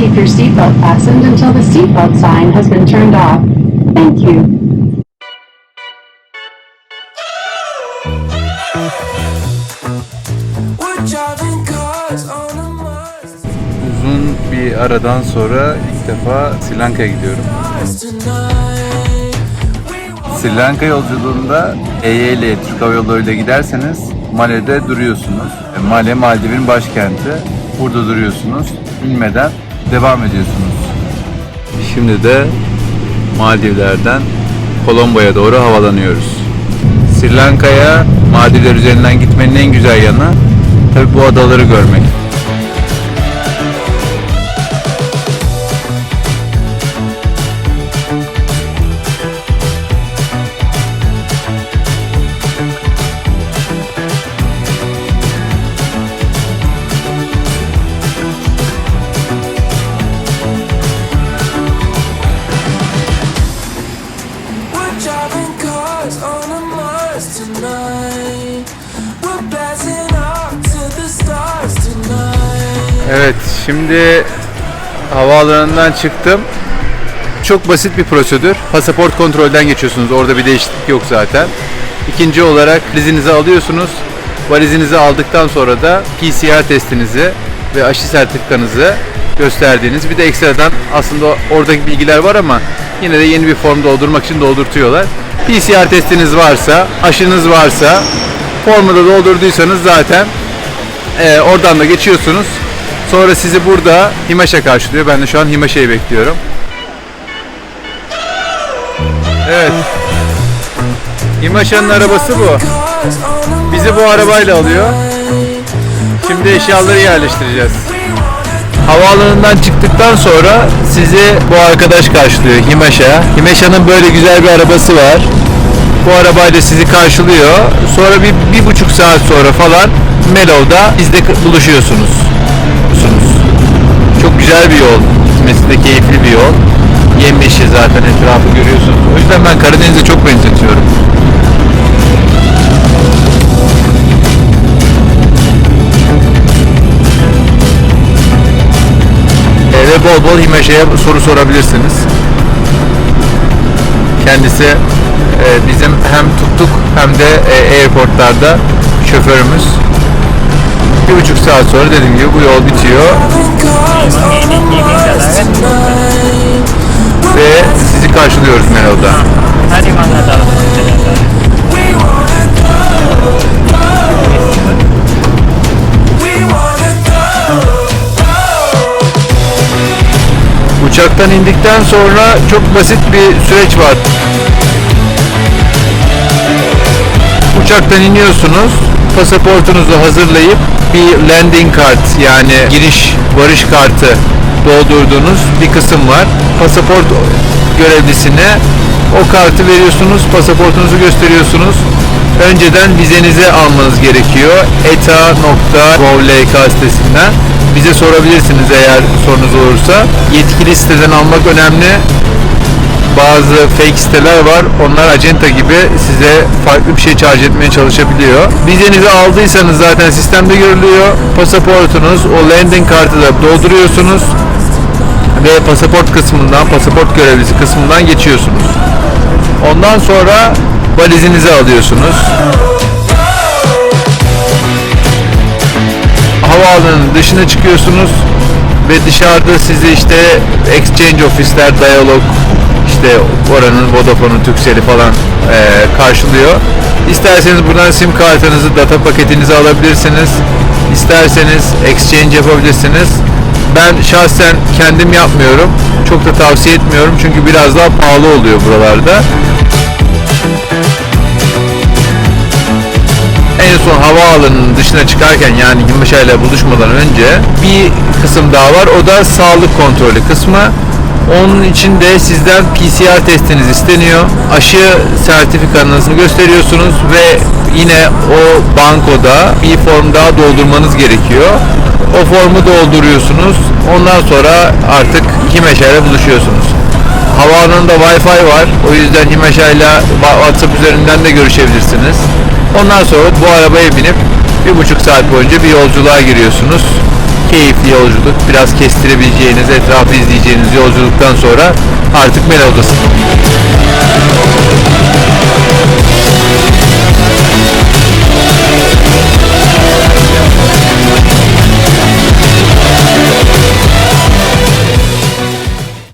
keep your seatbelt fastened until the seatbelt sign has been turned off. Thank you. Uzun bir aradan sonra ilk defa Sri Lanka'ya gidiyorum. Sri Lanka yolculuğunda EY ile Türk Hava Yolları ile giderseniz Male'de duruyorsunuz. E, Male, Maldiv'in başkenti. Burada duruyorsunuz. İnmeden devam ediyorsunuz. Şimdi de Maldivler'den Kolombo'ya doğru havalanıyoruz. Sri Lanka'ya Maldivler üzerinden gitmenin en güzel yanı tabii bu adaları görmek. Evet, şimdi havaalanından çıktım. Çok basit bir prosedür. Pasaport kontrolden geçiyorsunuz. Orada bir değişiklik yok zaten. İkinci olarak valizinizi alıyorsunuz. Valizinizi aldıktan sonra da PCR testinizi ve aşı sertifikanızı gösterdiğiniz bir de ekstradan aslında oradaki bilgiler var ama yine de yeni bir form doldurmak için doldurtuyorlar. PCR testiniz varsa, aşınız varsa formu da doldurduysanız zaten ee, oradan da geçiyorsunuz. Sonra sizi burada Himaş'a karşılıyor. Ben de şu an Himaşa'yı bekliyorum. Evet. Himaşa'nın arabası bu. Bizi bu arabayla alıyor. Şimdi eşyaları yerleştireceğiz. Havaalanından çıktıktan sonra sizi bu arkadaş karşılıyor Himaşa. Himaşa'nın böyle güzel bir arabası var. Bu arabayla sizi karşılıyor. Sonra bir, bir buçuk saat sonra falan Mellow'da bizde. Buluşuyorsunuz. Güzel bir yol. Gitmesi de keyifli bir yol. Yemyeşil zaten etrafı görüyorsunuz. O yüzden ben Karadeniz'e çok benzetiyorum. E, ve bol bol Himeşe'ye soru sorabilirsiniz. Kendisi e, bizim hem tuttuk hem de e, airportlarda şoförümüz. Bir buçuk saat sonra dediğim gibi bu yol bitiyor ve sizi karşılıyoruz Melo'da. Go. Uçaktan indikten sonra çok basit bir süreç var. Uçaktan iniyorsunuz, pasaportunuzu hazırlayıp bir landing kart yani giriş varış kartı doldurduğunuz bir kısım var. Pasaport görevlisine o kartı veriyorsunuz, pasaportunuzu gösteriyorsunuz. Önceden vizenizi almanız gerekiyor. eta.gov.lk sitesinden. Bize sorabilirsiniz eğer sorunuz olursa. Yetkili siteden almak önemli bazı fake siteler var. Onlar acenta gibi size farklı bir şey charge etmeye çalışabiliyor. Vizenizi aldıysanız zaten sistemde görülüyor. Pasaportunuz, o landing kartı da dolduruyorsunuz ve pasaport kısmından, pasaport görevlisi kısmından geçiyorsunuz. Ondan sonra valizinizi alıyorsunuz. havaalanının dışına çıkıyorsunuz ve dışarıda sizi işte exchange ofisler, diyalog, işte oranın Vodafone'un, Turkcell'i falan eee, karşılıyor. İsterseniz buradan sim kartınızı, data paketinizi alabilirsiniz. İsterseniz exchange yapabilirsiniz. Ben şahsen kendim yapmıyorum. Çok da tavsiye etmiyorum çünkü biraz daha pahalı oluyor buralarda. En son havaalanının dışına çıkarken yani Gümüşhane ile buluşmadan önce bir kısım daha var. O da sağlık kontrolü kısmı. Onun için de sizden PCR testiniz isteniyor. Aşı sertifikanızı gösteriyorsunuz ve yine o bankoda bir form daha doldurmanız gerekiyor. O formu dolduruyorsunuz. Ondan sonra artık Himeşa ile buluşuyorsunuz. Havaalanında Wi-Fi var. O yüzden Himeşa ile WhatsApp üzerinden de görüşebilirsiniz. Ondan sonra bu arabaya binip bir buçuk saat boyunca bir yolculuğa giriyorsunuz. Keyifli yolculuk, biraz kestirebileceğiniz, etrafı izleyeceğiniz yolculuktan sonra artık Mela Odası.